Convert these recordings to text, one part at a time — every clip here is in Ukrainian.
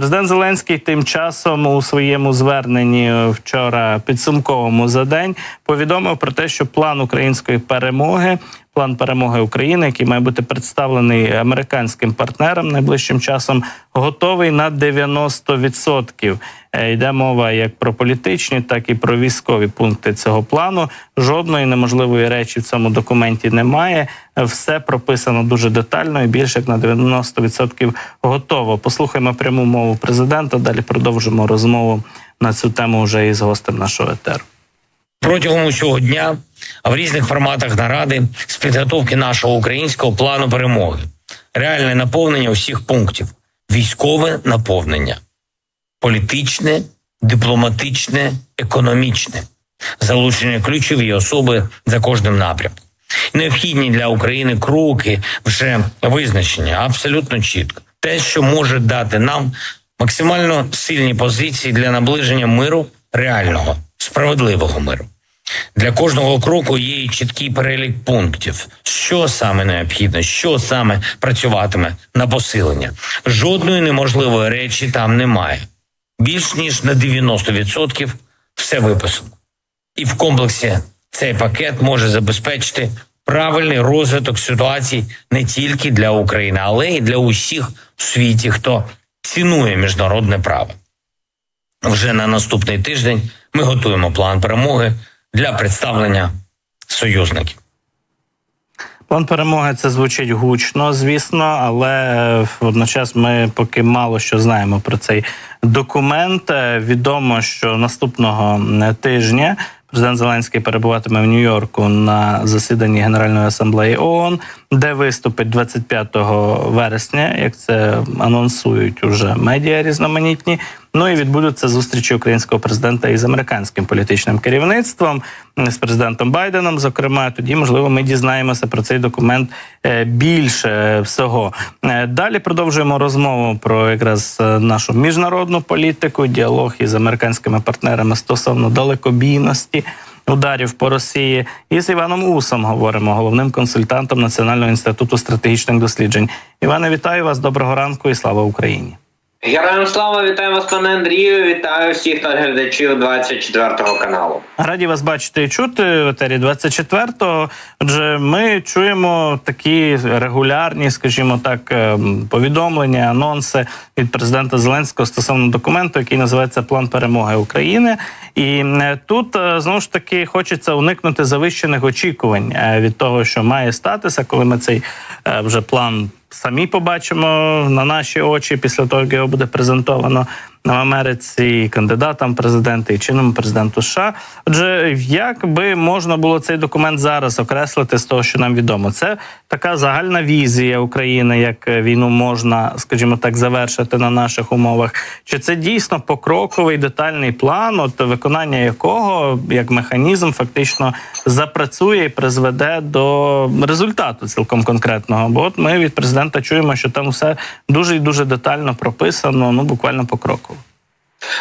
Президент Зеленський тим часом у своєму зверненні вчора підсумковому за день повідомив про те, що план української перемоги, план перемоги України, який має бути представлений американським партнерам найближчим часом, готовий на 90%. Е, Йде мова як про політичні, так і про військові пункти цього плану. Жодної неможливої речі в цьому документі немає. Все прописано дуже детально і більше як на 90% готово. Послухаємо пряму мову президента. Далі продовжимо розмову на цю тему вже із гостем нашого етеру. Протягом усього дня в різних форматах наради з підготовки нашого українського плану перемоги, реальне наповнення усіх пунктів, військове наповнення, політичне, дипломатичне, економічне, залучення ключові особи за кожним напрямком. Необхідні для України кроки вже визначені абсолютно чітко. Те, що може дати нам максимально сильні позиції для наближення миру реального, справедливого миру. Для кожного кроку є чіткий перелік пунктів, що саме необхідно, що саме працюватиме на посилення. Жодної неможливої речі там немає. Більш ніж на 90% все виписано. І в комплексі цей пакет може забезпечити правильний розвиток ситуацій не тільки для України, але й для усіх в світі, хто цінує міжнародне право. Вже на наступний тиждень ми готуємо план перемоги для представлення союзників. План перемоги це звучить гучно, звісно, але е, водночас ми поки мало що знаємо про цей документ. Е, Відомо, що наступного е, тижня президент Зеленський перебуватиме в Нью-Йорку на засіданні Генеральної асамблеї ООН, де виступить 25 вересня, як це анонсують уже медіа різноманітні. Ну і відбудуться зустрічі українського президента із американським політичним керівництвом з президентом Байденом. Зокрема, тоді можливо ми дізнаємося про цей документ е, більше всього. Е, Далі продовжуємо розмову про якраз е, нашу міжнародну політику, діалог із американськими партнерами стосовно далекобійності. Ударів по Росії і з Іваном Усом говоримо, головним консультантом Національного інституту стратегічних досліджень. Іване, вітаю вас. Доброго ранку і слава Україні. Героям слава, вітаю вас, пане Андрію. Вітаю всіх глядачів 24-го каналу. Раді вас бачити і чути в етері 24-го. Отже, ми чуємо такі регулярні, скажімо так, ем, повідомлення, анонси від президента Зеленського стосовно документу, який називається План перемоги України. І е, тут е, знову ж таки хочеться уникнути завищених очікувань е, від того, що має статися, коли ми цей е, вже план самі побачимо на наші очі після того, як його буде презентовано в Америці кандидатам в президенти і чинному президенту США. Отже, як би можна було цей документ зараз окреслити з того, що нам відомо, це така загальна візія України, як е, війну можна, скажімо так, завершити на наших умовах. Чи це дійсно покроковий детальний план, от виконання якого як механізм фактично запрацює і призведе до результату цілком конкретного? Бо от ми від президента чуємо, що там все дуже і дуже детально прописано, ну буквально покроково.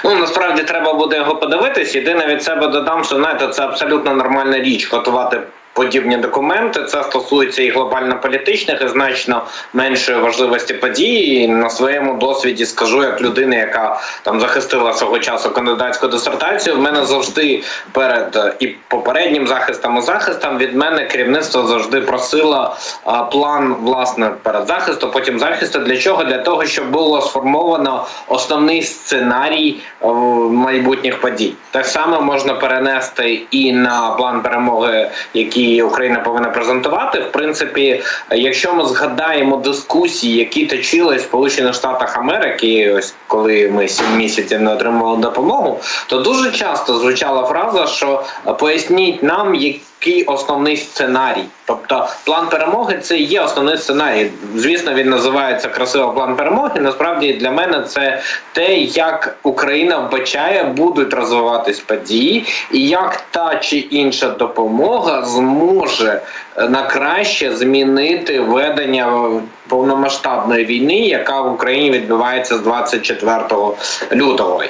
Ну насправді треба буде його подивитись. Єдине від себе додам, що знаєте, це абсолютно нормальна річ готувати. Подібні документи це стосується і глобально-політичних, і значно меншої важливості події. І на своєму досвіді скажу, як людина, яка там захистила свого часу кандидатську дисертацію. В мене завжди перед е, і попереднім захистом і захистом від мене керівництво завжди просило а, план власне перед захистом, потім захисту. Для чого? Для того, щоб було сформовано основний сценарій е, майбутніх подій. Так само можна перенести і на план перемоги, який Україна повинна презентувати. В принципі, якщо ми згадаємо дискусії, які точили в Сполучених Штатах Америки, ось коли ми сім місяців не отримували допомогу, то дуже часто звучала фраза, що поясніть нам, який основний сценарій. Тобто план перемоги це є основний сценарій. Звісно, він називається красиво план перемоги. Насправді для мене це те, як Україна вбачає, будуть розвиватись події, і як та чи інша допомога зможе на краще змінити ведення повномасштабної війни, яка в Україні відбувається з 24 лютого.